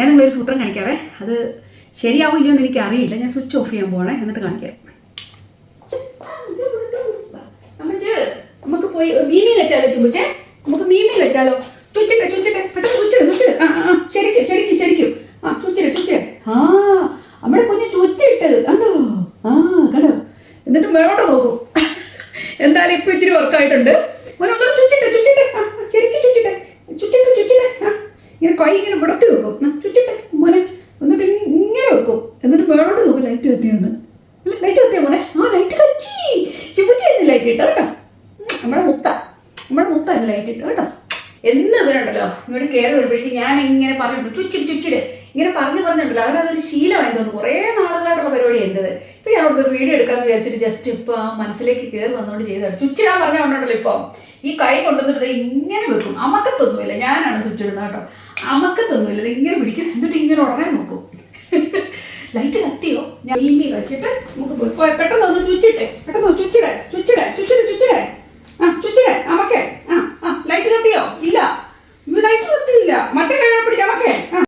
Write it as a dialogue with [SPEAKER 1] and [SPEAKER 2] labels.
[SPEAKER 1] ഞാൻ നിങ്ങളൊരു സൂത്രം കാണിക്കാവേ. അത് ശരിയാവും ഇല്ലയോ എന്ന് എനിക്ക് അറിയില്ല ഞാൻ സ്വിച്ച് ഓഫ് ചെയ്യാൻ പോണേ എന്നിട്ട് കാണിക്കാം. നമുക്ക് പോയി മീമി വെച്ചാലോ ചുമ്പിച്ചേ നമുക്ക് മീമി വെച്ചാലോ? ചുച്ചിട്ടെ ചുച്ചിട്ടെ പെട്ടെന്ന് ചുച്ചിട് ചുച്ചിട് ആ ആ ശരിക്കും ശരിക്കും ശരിക്കും. ആ ചുച്ചിട് ചുച്ചിട് ആ നമ്മുടെ കുഞ്ഞ് ചുച്ചിട്ടത് കണ്ടോ? ആ കണ്ടോ? എന്നിട്ട് മേളോട്ട് നോക്കും. എന്തായാലും ഇപ്പൊ ഇച്ചിരി വർക്കായിട്ടുണ്ട് മോനെ ഒന്നുകൂടെ ചുച്ചിട്ടെ ചുച്ചിട്ടെ ആ ആ, ശരിക്കും ചുച്ചിട്ടെ ചുച്ചിട്ടെ ചുച്ചിട്ടെ ആ ഇങ്ങനെ കൈ ഇങ്ങനെ വിടർത്തി വെക്കും. ചുച്ചിട്ടെ മോനെ. എന്നിട്ട് ഇങ്ങ- ഇങ്ങനെ വെക്കും. എന്നിട്ട് മേളോട്ട് നോക്കും ലൈറ്റ് കത്തിയെന്ന് ലൈറ്റ് കത്തിയ മോനെ. ആ ലൈറ്റ് കച്ചി ചുമത്തി ലൈറ്റ് ഇട്ടോ കേട്ടോ. നമ്മുടെ മുത്ത. നമ്മുടെ മുത്ത ലൈറ്റ് ഇട്ടോ കേട്ടോ. എന്ന് ഇവരുണ്ടല്ലോ ഇങ്ങോട്ട് കയറി വരുമ്പോഴേക്കും ഞാൻ ഇങ്ങനെ പറഞ്ഞു ചുച്ചി ചുച്ചിട് ഇങ്ങനെ പറഞ്ഞു പറഞ്ഞിട്ടുണ്ടല്ലോ അവരതൊരു ശീലമായി തോന്നുന്നു. കുറേ നാളുകളായിട്ടുള്ള പരിപാടി എന്റെത് ഇപ്പം ഞാൻ അവിടുത്തെ വീഡിയോ എടുക്കാമെന്ന് വിചാരിച്ചിട്ട് ജസ്റ്റ് ഇപ്പോൾ മനസ്സിലേക്ക് കയറി വന്നുകൊണ്ട് ചെയ്തതാണ്. ചുച്ചിടാൻ പറഞ്ഞ കൊണ്ടുണ്ടല്ലോ ഇപ്പോൾ ഈ കൈ കൊണ്ടുവന്നിട്ട് ഇങ്ങനെ വെക്കും. അമക്കത്തൊന്നുമില്ല ഞാനാണ് സ്വിച്ച് ഇടുന്നത് കേട്ടോ. അമക്കത്തൊന്നുമില്ല ഇങ്ങനെ പിടിക്കും. എന്നിട്ട് ഇങ്ങനെ ഉടനെ നോക്കും. ലൈറ്റ് കത്തിയോ? ഞാൻ ഇനി വെച്ചിട്ട് നമുക്ക് പോയി. പെട്ടെന്ന് ഒന്ന് ചുച്ചിട്ടെ പെട്ടെന്ന് ചുച്ചിടെ ചുച്ചിടെ ചുച്ചിടെ ചുച്ചിടെ ആ ചുച്ചിടെ അമക്കേ ആ ആ ലൈറ്റ് കത്തിയോ? ഇല്ല. ലൈറ്റ് കത്തിയില്ല. മറ്റേ കൈ പിടിക്കാം അമക്കേ